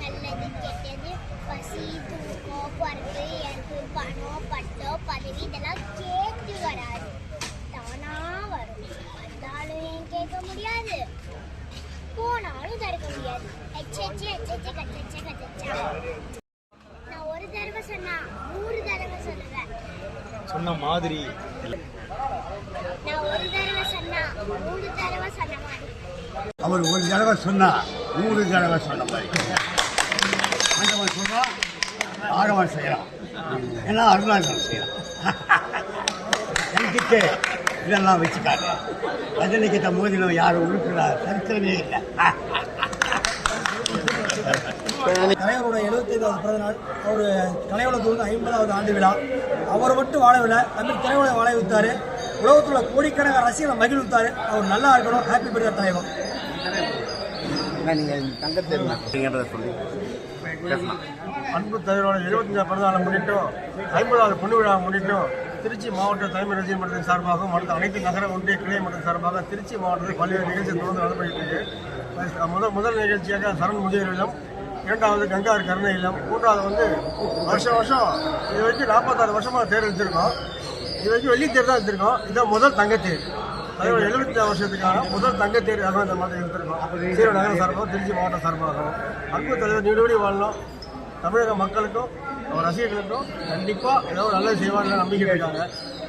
நல்லது கெட்டது பசி தூக்கம் பருப்பு இறப்பு பணம் பட்டம் பதவி இதெல்லாம் கேட்டு வராது. தானா வரும். வந்தாலும் ஏன் கேட்க முடியாது? போனாலும் தடுக்க முடியாது. எச்செச்சு எச்செச்சு கச்சச்ச கச்சச்சா. நான் ஒரு தடவை சொன்னா நூறு தடவை சொல்லுவேன். சொன்ன மாதிரி அவர் ஒரு தடவை சொன்னா நூறு தடவை சொன்ன மாதிரி. ஆண்டவன் சொல்றான் ஆடவன் செய்யறான். ஏன்னா அருணாச்சலம் செய்யறான். என்கிட்ட இதெல்லாம் வச்சுக்காங்க ரஜினிகிட்ட மோதினம் யாரும் உருட்டுறா? சரித்திரமே இல்லை. கலைஞரோட எழுபத்தைந்தாவது பிறந்த நாள் அவர் வந்து ஐம்பதாவது ஆண்டு விழா. அவர் மட்டும் வாழவில்லை தமிழ் திரையுலக வாழ வைத்தார். உலகத்தில் உள்ள கோடிக்கணக்கான ரசிகர்களை மகிழ்வித்தார். அவர் நல்லா இருக்கணும். ஹாப்பி பர்த்டே தலைவர் அன்பு தலைவரோட எழுபத்தஞ்சாம் பிறந்தநாளை முன்னிட்டு ஐம்பதாவது பொண்ணு விழா முன்னிட்டு திருச்சி மாவட்ட தலைமை ரசிகர் மன்றத்தின் சார்பாகவும் மற்ற அனைத்து நகர ஒன்றிய கிளை மன்றத்தின் சார்பாக திருச்சி மாவட்டத்தில் பல்வேறு நிகழ்ச்சி தொடர்ந்து நடைபெற்று இருக்கு. முதல் முதல் நிகழ்ச்சியாக சரண் முதியோர் இல்லம் இரண்டாவது கங்கார் கருணை இல்லம் மூன்றாவது வந்து வருஷம் வருஷம் இது வரைக்கும் நாற்பத்தாறு வருஷமாக தேர் வச்சிருக்கோம் இது வரைக்கும் வெள்ளி தேர் தான் வச்சிருக்கோம் இதான் முதல் தங்கத்தேர் தலைவர் எழுபத்தஞ்சாம் வருஷத்துக்கான முதல் தங்கத்தேர் இந்த மாதிரி எடுத்திருக்கோம் சீரோ நகர சார்பாக திருச்சி மாவட்ட சார்பாகவும். அன்பு தலைவர் நீடோடி வாழணும் தமிழக மக்களுக்கும் அவர் ரசிகர்களுக்கும் கண்டிப்பாக ஏதோ ஒரு நல்லது செய்வார்கள் நம்பிக்கை இருக்காங்க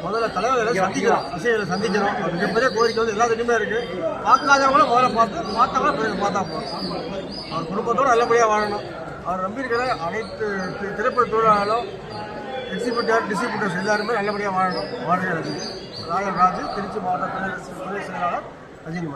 முதல்ல தலைவர்களை சந்திக்கிறோம். ரசிகர்களை சந்திக்கிறோம். மிகப்பெரிய கோரிக்கை வந்து எல்லாத்துக்குமே இருக்கு. பார்க்காதவங்களும் முதல்ல பார்த்து பார்த்தவங்களும் பிறகு பார்த்தா போதும். அவர் குடும்பத்தோடு நல்லபடியாக வாழணும். அவர் நம்பியிருக்கிற அனைத்து திரைப்பட தொழிலாளர்களும் எக்ஸிபியூட்டர் டிஸ்ட்ரிபியூட்டர்ஸ் எல்லாருமே நல்லபடியாக வாழணும் வாழ்கிறது ராஜன் ராஜ் திருச்சி மாவட்ட துணை செயலாளர் ரஜினி